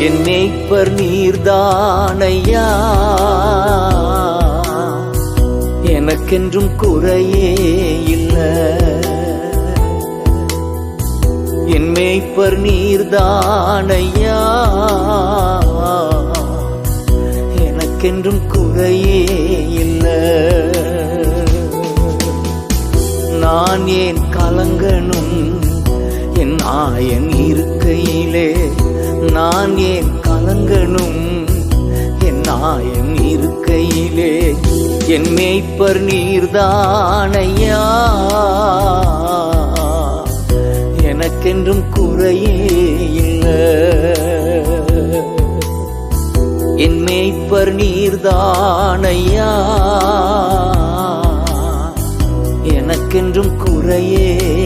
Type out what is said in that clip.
மேய்ப்பர் நீர்தானையா? எனக்கென்றும் குறையே இல்லை. என் மேய்ப்பர் நீர்தானையா? எனக்கென்றும் குறையே இல்லை. நான் ஏன் கலங்கணும்? என் ஆயன் இருக்கையிலே நான் ஏன் கலங்கணும்? என் ஆயன் இருக்கையிலே என் மேய்ப்பர் நீர்தானையா? எனக்கென்றும் குறையே இல்லை. என் மேய்ப்பர் நீர்தானையா? எனக்கென்றும் குறையே